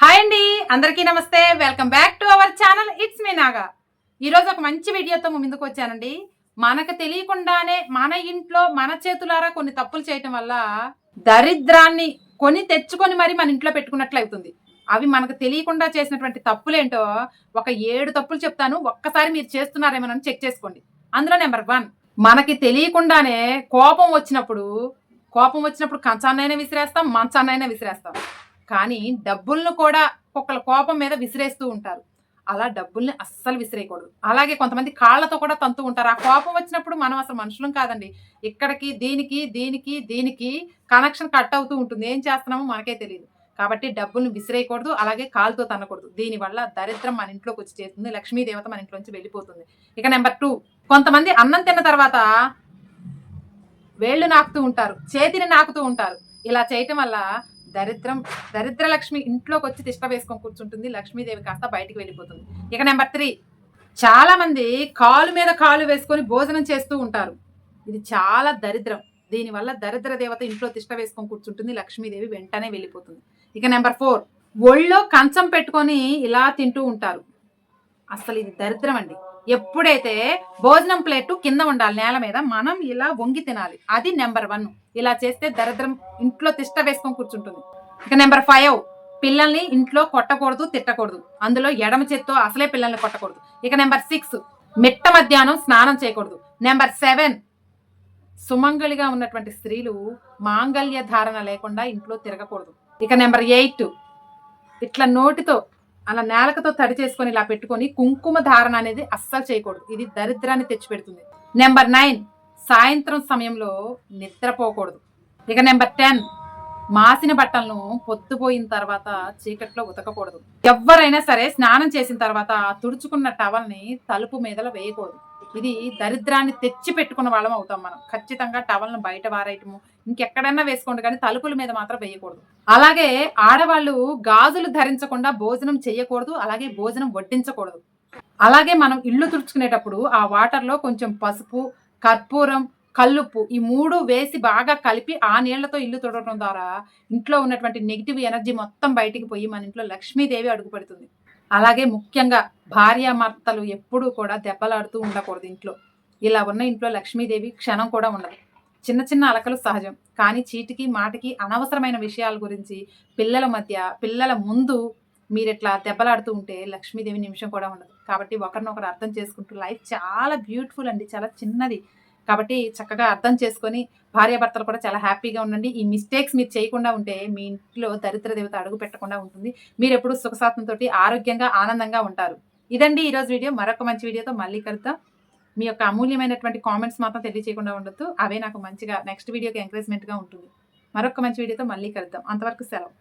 Hi అండి అందరికీ నమస్తే. Welcome back to our channel it's మీ నాగా ఈరోజు ఒక మంచి వీడియోతో ముందుకు వచ్చానండి. మనకు తెలియకుండానే మన ఇంట్లో మన చేతులారా కొన్ని తప్పులు చేయటం వల్ల దరిద్రాన్ని కొని తెచ్చుకొని మరి మన ఇంట్లో పెట్టుకున్నట్లు అవుతుంది. అవి మనకు తెలియకుండా చేసినటువంటి తప్పులేంటో ఒక ఏడు తప్పులు చెప్తాను. ఒక్కసారి మీరు చేస్తున్నారేమోనని చెక్ చేసుకోండి. అందులో నెంబర్ వన్ మనకి తెలియకుండానే కోపం వచ్చినప్పుడు కోపం వచ్చినప్పుడు కంచాన్నైనా విసిరేస్తాం మంచాన్నైనా విసిరేస్తాం. కానీ డబ్బులను కూడా ఒక్కొక్కల కోపం మీద విసిరేస్తూ ఉంటారు. అలా డబ్బుల్ని అస్సలు విసిరేయకూడదు. అలాగే కొంతమంది కాళ్ళతో కూడా తంతు ఉంటారు. ఆ కోపం వచ్చినప్పుడు మనం అసలు మనుషులం కాదండి. ఇక్కడికి దీనికి దీనికి దీనికి కనెక్షన్ కట్ అవుతూ ఉంటుంది. ఏం చేస్తున్నామో మనకే తెలియదు కాబట్టి డబ్బుల్ని విసిరేయకూడదు. అలాగే కాలుతో తన్నకూడదు. దీనివల్ల దరిద్రం మన ఇంట్లోకి వచ్చి చేస్తుంది లక్ష్మీదేవత మన ఇంట్లోంచి వెళ్ళిపోతుంది. ఇక నెంబర్ టూ. కొంతమంది అన్నం తిన్న తర్వాత వేళ్ళు నాకుతూ ఉంటారు. చేతిని నాకుతూ ఉంటారు. ఇలా చేయటం వల్ల దరిద్రం దరిద్ర లక్ష్మి ఇంట్లోకి వచ్చి తిష్ట వేసుకొని కూర్చుంటుంది. లక్ష్మీదేవి కాస్త బయటికి వెళ్ళిపోతుంది. ఇక నెంబర్ త్రీ చాలా మంది కాలు మీద కాలు వేసుకొని భోజనం చేస్తూ ఉంటారు. ఇది చాలా దరిద్రం. దీనివల్ల దరిద్ర దేవత ఇంట్లో తిష్ట వేసుకొని కూర్చుంటుంది. లక్ష్మీదేవి వెంటనే వెళ్ళిపోతుంది. ఇక నెంబర్ ఫోర్ ఒళ్ళో కంచం పెట్టుకొని ఇలా తింటూ ఉంటారు. అసలు ఇది దరిద్రం అండి. ఎప్పుడైతే భోజనం ప్లేట్ కింద ఉండాలి నేల మీద మనం ఇలా వంగి తినాలి. అది నెంబర్ వన్. ఇలా చేస్తే దరిద్రం ఇంట్లో తిష్ట వేసుకొని కూర్చుంటుంది. ఇక నెంబర్ ఫైవ్. పిల్లల్ని ఇంట్లో కొట్టకూడదు తిట్టకూడదు. అందులో ఎడమ చేత్తో అసలే పిల్లల్ని కొట్టకూడదు. ఇక నెంబర్ సిక్స్. మిట్ట మధ్యాహ్నం స్నానం చేయకూడదు. Number seven. సుమంగళిగా ఉన్నటువంటి స్త్రీలు మాంగళ్య ధారణ లేకుండా ఇంట్లో తిరగకూడదు. ఇక నెంబర్ ఎయిట్. ఇట్లా నోటితో అలా నేలకతో తడి చేసుకొని ఇలా పెట్టుకొని కుంకుమ ధారణ అనేది అస్సలు చేయకూడదు. ఇది దరిద్రాన్ని తెచ్చిపెడుతుంది. నెంబర్ నైన్ సాయంత్రం సమయంలో నిద్రపోకూడదు. ఇక నెంబర్ టెన్ మాసిన బట్టలను పొద్దుపోయిన తర్వాత చీకట్లో ఉతకకూడదు. ఎవరైనా సరే స్నానం చేసిన తర్వాత తుడుచుకున్న టవల్ని తలుపు మీదలో వేయకూడదు. ఇది దరిద్రాన్ని తెచ్చి పెట్టుకున్న వాళ్ళం అవుతాం మనం. ఖచ్చితంగా టవల్ను బయట వారేయటము. ఇంకెక్కడైనా వేసుకోండి కానీ తలుపుల మీద మాత్రం వేయకూడదు. అలాగే ఆడవాళ్ళు గాజులు ధరించకుండా భోజనం చేయకూడదు అలాగే భోజనం వడ్డించకూడదు. అలాగే మనం ఇల్లు తుడుచుకునేటప్పుడు ఆ వాటర్లో కొంచెం పసుపు కర్పూరం కల్లుప్పు ఈ మూడు వేసి బాగా కలిపి ఆ నీళ్ళతో ఇల్లు తుడవడం ద్వారా ఇంట్లో ఉన్నటువంటి నెగిటివ్ ఎనర్జీ మొత్తం బయటికి పోయి మన ఇంట్లో లక్ష్మీదేవి అడుగుపడుతుంది అలాగే ముఖ్యంగా భార్యామర్తలు ఎప్పుడూ కూడా దెబ్బలాడుతూ ఉండకూడదు ఇంట్లో. ఇలా ఉన్న ఇంట్లో లక్ష్మీదేవి క్షణం కూడా ఉండదు. చిన్న చిన్న అలకలు సహజం. కానీ చీటికి మాటికి అనవసరమైన విషయాల గురించి పిల్లల మధ్య పిల్లల ముందు మీరు ఇట్లా దెబ్బలాడుతూ ఉంటే లక్ష్మీదేవి నిమిషం కూడా ఉండదు. కాబట్టి ఒకరినొకరు అర్థం చేసుకుంటూ లైఫ్ చాలా బ్యూటిఫుల్ అండి. చాలా చిన్నది. కాబట్టి చక్కగా అర్థం చేసుకొని భార్యాభర్తలు కూడా చాలా హ్యాపీగా ఉండండి. ఈ మిస్టేక్స్ మీరు చేయకుండా ఉంటే మీ ఇంట్లో దరిద్ర దేవత అడుగు పెట్టకుండా ఉంటుంది. మీరు ఎప్పుడు సుఖసాత్మతో ఆరోగ్యంగా ఆనందంగా ఉంటారు. ఇదండి ఈరోజు వీడియో. మరొక మంచి వీడియోతో మళ్ళీ కలుద్దాం. మీ యొక్క అమూల్యమైనటువంటి కామెంట్స్ మాత్రం తెలియచేయకుండా ఉండొద్దు. అవే నాకు మంచిగా నెక్స్ట్ వీడియోకి ఎంకరేజ్మెంట్గా ఉంటుంది. మరొక మంచి వీడియోతో మళ్ళీ కలుద్దాం. అంతవరకు సెలవు.